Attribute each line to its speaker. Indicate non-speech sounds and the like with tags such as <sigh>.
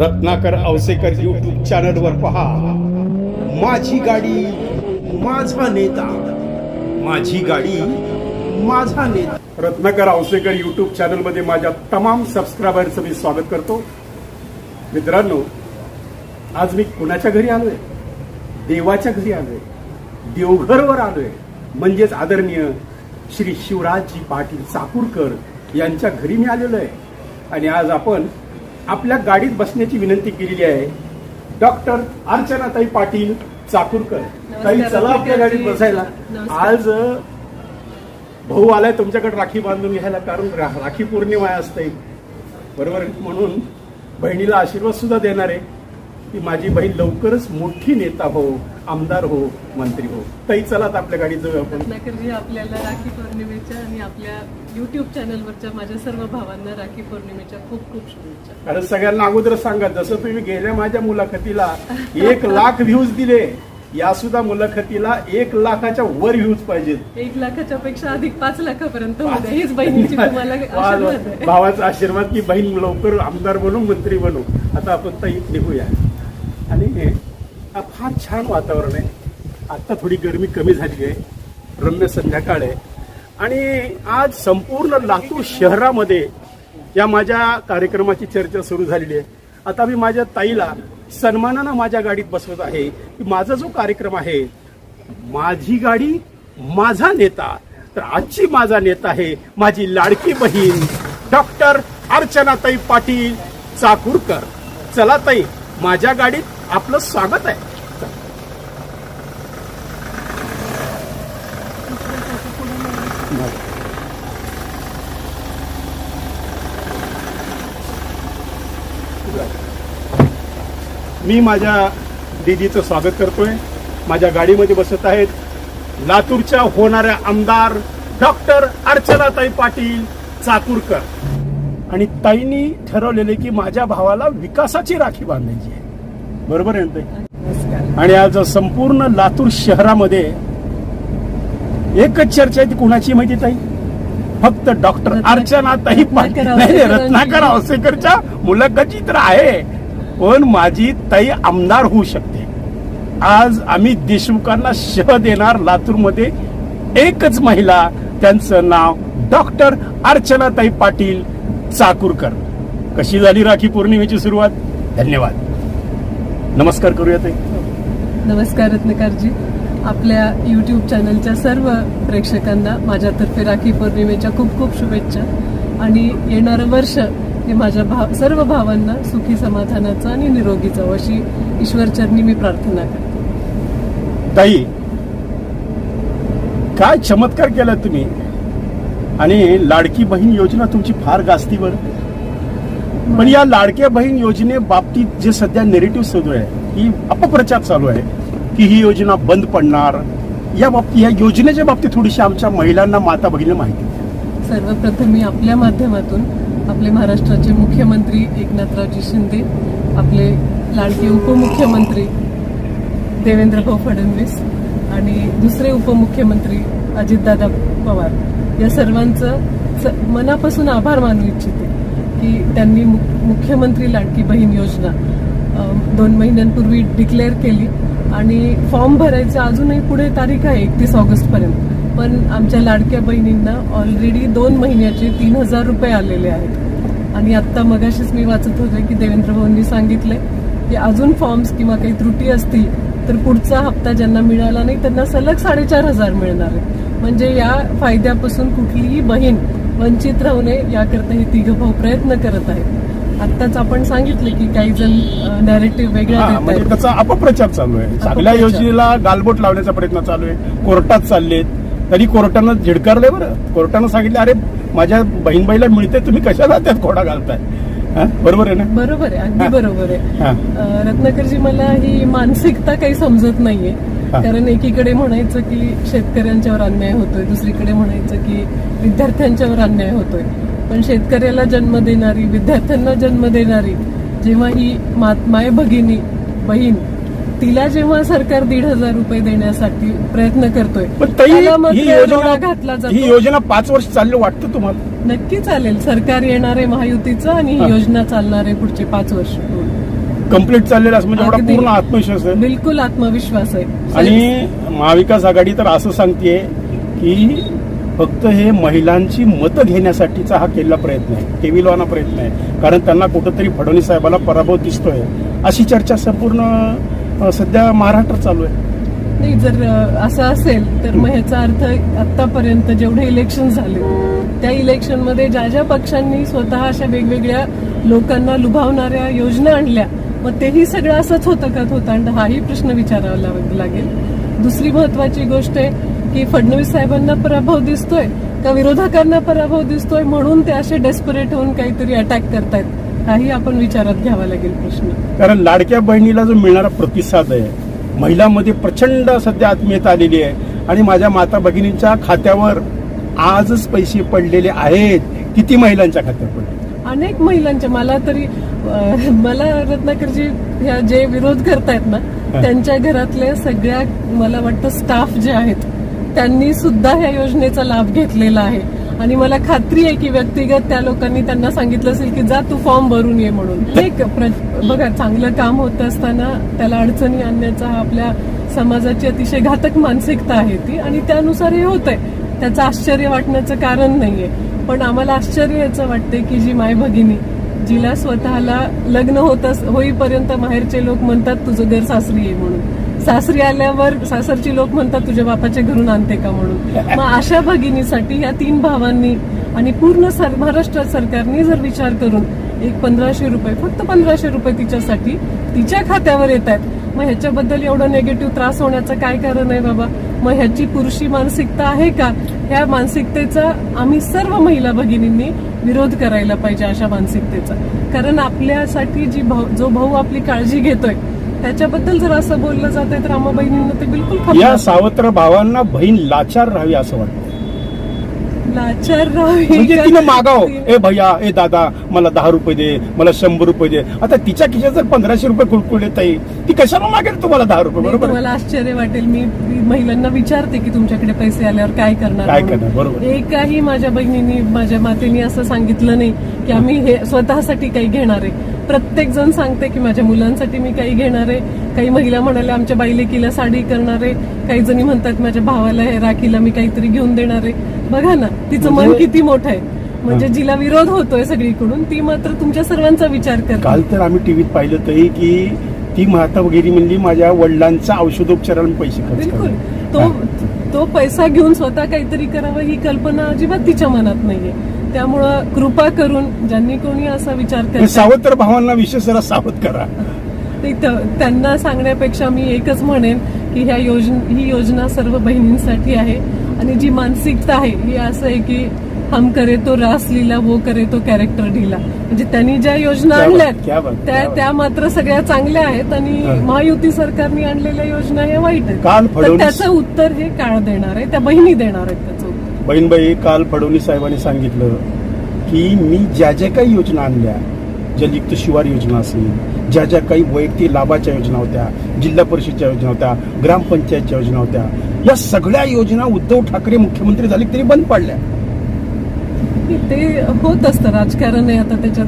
Speaker 1: Ratnakar Awasekar YouTube चॅनलवर पहा. माझी गाडी माझा नेता. माझी गाडी माझा नेता. रत्नाकर अवसेकर युट्यूब चॅनलमध्ये माझ्या तमाम सबस्क्रायबरचं मी स्वागत करतो. मित्रांनो आज मी कुणाच्या घरी आलोय? देवाच्या घरी आलोय. देवघरवर आलोय. म्हणजेच आदरणीय श्री शिवराजजी पाटील चाकूरकर यांच्या घरी मी आलेलो आहे. आणि आज आपण आपल्या गाडीत बसण्याची विनंती केलेली आहे. डॉक्टर अर्चनाताई पाटील चाकूरकर. ताई चला आपल्या गाडीत बसायला. आज भाऊ आलाय तुमच्याकडे राखी बांधून घ्यायला कारण राखी पौर्णिमा असते. बरोबर? म्हणून बहिणीला आशीर्वाद सुद्धा देणार आहे. की माझी बहीण लवकरच मोठी नेता हो आमदार हो मंत्री हो. ताई चला आता आपल्या गाडीत जाऊ आपण.
Speaker 2: रत्नाकरजी आपल्याला राखी पौर्णिमेच्या आणि आपल्या युट्यूब चॅनलवरच्या माझ्या सर्व भावांना राखी पौर्णिमेच्या खूप खूप शुभेच्छा.
Speaker 1: कारण सगळ्यांना अगोदर सांगा जसं तुम्ही गेल्या माझ्या मुलाखतीला एक <laughs> लाख व्ह्यूज दिले या सुद्धा मुलाखतीला एक लाखाच्या वर व्ह्यूज पाहिजेत.
Speaker 2: एक लाखाच्या पेक्षा अधिक पाच लाखापर्यंत हीच बहिणीची <laughs> तुम्हाला आशीर्वाद. आहे.
Speaker 1: भावाचा आशीर्वाद की बहीण लवकर आमदार बनू मंत्री बनू. आता आपण ताई निघूया. आणि आ, फार छान वातावरण आहे. आत्ता थोडी गरमी कमी झाली आहे. रम्य संध्याकाळ आहे. आणि आज संपूर्ण लातूर शहरामध्ये या माझ्या कार्यक्रमाची चर्चा सुरू झालेली आहे. आता मी माझ्या ताईला सन्मानानं माझ्या गाडीत बसवत आहे की माझा जो कार्यक्रम आहे माझी गाडी माझा नेता तर आजची माझा नेता आहे माझी लाडकी बहीण डॉक्टर अर्चनाताई पाटील चाकूरकर. चला ताई माझ्या गाडीत आपलं स्वागत आहे. मी माझ्या दीदीचं स्वागत करतोय. माझ्या गाडीमध्ये बसत आहेत लातूरच्या होणाऱ्या आमदार डॉक्टर अर्चनाताई पाटील चाकूरकर. आणि ताईंनी ठरवलेले की माझ्या भावाला विकासाची राखी बांधायची आहे. बरोबर आहे आणि आज संपूर्ण लातूर शहरामध्ये एकच चर्चा आहे ती कुणाची माहिती ताई? फक्त डॉक्टर अर्चना ताई पाटील. नाही. रत्नाकर अवसेकरच्या मुलाखती तर आहे. पण माझी ताई आमदार होऊ शकते. आज आम्ही देशमुखांना शह देणार लातूरमध्ये एकच महिला त्यांचं नाव डॉक्टर अर्चनाताई पाटील चाकूरकर. कशी झाली राखी पौर्णिमेची सुरुवात? धन्यवाद. नमस्कार करूया ताई
Speaker 2: नमस्कार रत्नकारजी. आपल्या युट्यूब चॅनलच्या सर्व प्रेक्षकांना माझ्यातर्फे राखी पौर्णिमेच्या खूप खूप शुभेच्छा. आणि येणारं वर्ष हे माझ्या भाव सर्व भावांना सुखी समाधानाचं आणि निरोगी जावं अशी ईश्वरचरणी मी प्रार्थना करते.
Speaker 1: ताई काय चमत्कार केला तुम्ही? आणि लाडकी बहीण योजना तुमची फार गाजतीवर पण या लाडक्या बहीण योजनेबाबतीत जे सध्या नेरेटिव्ह सुरू आहे की अपप्रचार चालू आहे की ही योजना बंद पडणार. या बाबतीत या योजनेच्या बाबतीत थोडीशी आमच्या महिलांना माता भगिनी माहिती
Speaker 2: सर्वप्रथम मी आपल्या माध्यमातून आपले महाराष्ट्राचे मुख्यमंत्री एकनाथरावजी शिंदे आपले लाडके उपमुख्यमंत्री देवेंद्र भाऊ फडणवीस आणि दुसरे उपमुख्यमंत्री अजितदादा पवार या सर्वांचं स- मनापासून आभार मानू इच्छिते. की त्यांनी मु- मुख्यमंत्री लाडकी बहीण योजना दोन महिन्यांपूर्वी डिक्लेअर केली आणि फॉर्म भरायचं अजूनही पुढे तारीख आहे एकतीस ऑगस्टपर्यंत. पण आमच्या लाडक्या बहिणींना ऑलरेडी दोन महिन्याचे तीन हजार रुपये आलेले आहेत. आणि आत्ता मगाशीच मी वाचत होते की देवेंद्र भाऊंनी सांगितलंय की अजून फॉर्म्स किंवा काही त्रुटी असतील तर पुढचा हप्ता ज्यांना मिळाला नाही त्यांना सलग साडेचार हजार मिळणार आहे. म्हणजे या फायद्यापासून कुठलीही बहीण वंचित राहू नये याकरता हे तिघ भाऊ प्रयत्न करत आहेत. आत्ताच आपण सांगितले की काही जण नॅरेटिव्ह वेगळ्या देत
Speaker 1: म्हणजे
Speaker 2: आहेत.
Speaker 1: त्याचा अपप्रचार चालू आहे. चांगल्या
Speaker 2: अपप्रचार.
Speaker 1: योजनेला गालबोट लावण्याचा प्रयत्न चालू आहे. कोर्टात चाललेत. तरी कोर्टानं झिडकारलंय बरं. कोर्टानं सांगितलं अरे माझ्या बहीणबाईला मिळते तुम्ही कशाला त्यात खोडा घालताय? बरोबर आहे ना
Speaker 2: बरोबर आहे अगदी. बरोबर आहे
Speaker 1: हा.
Speaker 2: रत्नाकरजी मला ही मानसिकता काही समजत नाहीये. कारण एकीकडे म्हणायचं की शेतकऱ्यांच्यावर अन्याय होतोय दुसरीकडे म्हणायचं की विद्यार्थ्यांच्यावर अन्याय होतोय पण शेतकऱ्याला जन्म देणारी विद्यार्थ्यांना जन्म देणारी जेव्हा ही माय भगिनी बहीण तिला जेव्हा सरकार दीड हजार रुपये देण्यासाठी प्रयत्न करतोय
Speaker 1: पण ताई
Speaker 2: त्याला मात्र
Speaker 1: ही
Speaker 2: घातला
Speaker 1: योजना ही
Speaker 2: जातो
Speaker 1: योजना पाच वर्ष चालली वाटतं तुम्हाला?
Speaker 2: नक्की चालेल. सरकार येणार आहे महायुतीचं आणि ही
Speaker 1: हा.
Speaker 2: योजना चालणार आहे पुढचे पाच वर्ष
Speaker 1: कंप्लीट चाललेलं असं म्हणजे एवढा
Speaker 2: अगदी.
Speaker 1: पूर्ण आत्मविश्वास आहे?
Speaker 2: बिलकुल आत्मविश्वास आहे.
Speaker 1: आणि महाविकास आघाडी तर असं सांगतेय की फक्त हे महिलांची मतं घेण्यासाठीचा हा केलेला प्रयत्न आहे. टेविलवाना प्रयत्न आहे. कारण त्यांना कुठंतरी फडणवीस साहेबाला पराभव दिसतोय. अशी चर्चा संपूर्ण सध्या महाराष्ट्रात चालू आहे.
Speaker 2: नाही जर असं असेल तर मग ह्याचा अर्थ आतापर्यंत जेवढे इलेक्शन झाले त्या इलेक्शनमध्ये ज्या ज्या पक्षांनी स्वतः अशा वेगवेगळ्या लोकांना लुभावणाऱ्या योजना आणल्या मग तेही सगळं असंच होतं का होतं? हाही प्रश्न विचारावा लाग- लागेल. दुसरी महत्वाची गोष्ट आहे की फडणवीस साहेबांना पराभव दिसतोय का विरोधकांना पराभव दिसतोय म्हणून ते असे डेस्परेट होऊन काहीतरी अटॅक करतायत. हाही आपण विचारात घ्यावा लागेल प्रश्न.
Speaker 1: कारण लाडक्या बहिणीला जो मिळणारा प्रतिसाद आहे महिलांमध्ये प्रचंड सध्या आत्मीयता आलेली आहे आणि माझ्या माता भगिनींच्या खात्यावर आजच पैसे पडलेले आहेत किती महिलांच्या खात्यावर पडले?
Speaker 2: अनेक महिलांच्या मला तरी अं, मला रत्नाकरजी ह्या जे विरोध करतायत ना त्यांच्या घरातल्या सगळ्या मला वाटतं स्टाफ जे आहेत त्यांनी सुद्धा ह्या योजनेचा लाभ घेतलेला आहे. आणि मला खात्री आहे की व्यक्तिगत त्या लोकांनी त्यांना सांगितलं असेल की जा तू फॉर्म भरून ये म्हणून. एक बघा चांगलं काम होत असताना त्याला अडचणी आणण्याचा हा आपल्या समाजाची अतिशय घातक मानसिकता आहे ती आणि त्यानुसार हे होत आहे त्याचं आश्चर्य वाटण्याचं कारण नाहीये. पण आम्हाला आश्चर्य याचं वाटतंय की जी माय भगिनी जिला स्वतःला लग्न होत अस- होईपर्यंत माहेरचे लोक म्हणतात तुझं घर सासरी आहे म्हणून. सासरी आल्यावर सासरची लोक म्हणतात तुझ्या बापाच्या घरून आणते का म्हणून? <laughs> मग अशा भगिनीसाठी या तीन भावांनी आणि पूर्ण सर महाराष्ट्र सरकारने जर विचार करून एक पंधराशे रुपये फक्त पंधराशे रुपये तिच्यासाठी तिच्या खात्यावर येत आहेत मग ह्याच्याबद्दल एवढं निगेटिव्ह त्रास होण्याचं काय कारण आहे बाबा? मग ह्याची पुरुषी मानसिकता आहे का? ह्या मानसिकतेचा आम्ही सर्व महिला भगिनींनी विरोध करायला पाहिजे अशा मानसिकतेचा. कारण आपल्यासाठी जी भाऊ जो भाऊ आपली काळजी घेतोय त्याच्याबद्दल जर असं बोललं जातंय तर आम्हा बहिणींना ते बिलकुल
Speaker 1: या सावत्र भावांना बहीण लाचार राहावी असं वाटतं
Speaker 2: लाचार राहावी
Speaker 1: म्हणजे? तिनं मागाव <laughs> ए भैया ए दादा मला दहा रुपये दे मला शंभर रुपये दे आता तिच्या खिशात जर पंधराशे रुपये कुळकुळ येत आहे ती कशाला मागेल तुम्हाला दहा रुपये बरोबर आहे?
Speaker 2: तुम्हाला आश्चर्य वाटेल मी महिलांना विचारते की तुमच्याकडे पैसे आल्यावर काय करणार
Speaker 1: काय. करणार, बरोबर.
Speaker 2: एकाही माझ्या बहिणींनी माझ्या मातेनी असं सांगितलं नाही की आम्ही हे स्वतःसाठी काही घेणार आहे प्रत्येक जण सांगते की माझ्या मुलांसाठी मी काही घेणार आहे. काही महिला म्हणाल्या आमच्या बाईलेकीला साडी करणार आहे. काही जणी म्हणतात माझ्या भावाला हे राखीला मी काहीतरी घेऊन देणार आहे. बघा ना तिचं मन
Speaker 1: म्हणजे-
Speaker 2: किती मोठं आहे. म्हणजे जिला विरोध होतोय सगळीकडून ती मात्र तुमच्या सर्वांचा विचार करते.
Speaker 1: काल तर आम्ही टीव्हीत पाहिलं तरी की ती माता वगैरे म्हणली माझ्या वडिलांचा औषधोपचाराला पैसे
Speaker 2: बिलकुल. तो तो पैसा घेऊन स्वतः काहीतरी करावं ही कल्पना अजिबात तिच्या मनात नाहीये. त्यामुळं कृपा करून ज्यांनी कोणी असा विचार
Speaker 1: हे
Speaker 2: करतात
Speaker 1: सावत्र भावांना विशेष जरा सावध करा
Speaker 2: त्यांना सांगण्यापेक्षा मी एकच म्हणेन की ह्या योजना ही योजना सर्व बहिणींसाठी आहे आणि जी मानसिकता आहे ही असं आहे की हम करे तो रासलीला वो करे तो कॅरेक्टर ढिला म्हणजे त्यांनी ज्या योजना
Speaker 1: बात,
Speaker 2: त्या. त्या मात्र सगळ्या चांगल्या आहेत आणि
Speaker 1: हा.
Speaker 2: महायुती सरकारने आणलेल्या योजना या वाईट आहेत
Speaker 1: काल
Speaker 2: त्याचं उत्तर हे काळ देणार आहे त्या बहिणी देणार आहेत
Speaker 1: बहीणबाई काल फडणवीस साहेबांनी सांगितलं की मी ज्या ज्या काही योजना आणल्या जलयुक्त शिवार योजना असेल ज्या ज्या काही वैयक्तिक लाभाच्या योजना होत्या जिल्हा परिषदच्या योजना होत्या ग्रामपंचायतच्या योजना होत्या या सगळ्या योजना उद्धव ठाकरे मुख्यमंत्री झाले तरी बंद पाडल्या.
Speaker 2: ते होत असतं राजकारण आहे आता त्याच्यात.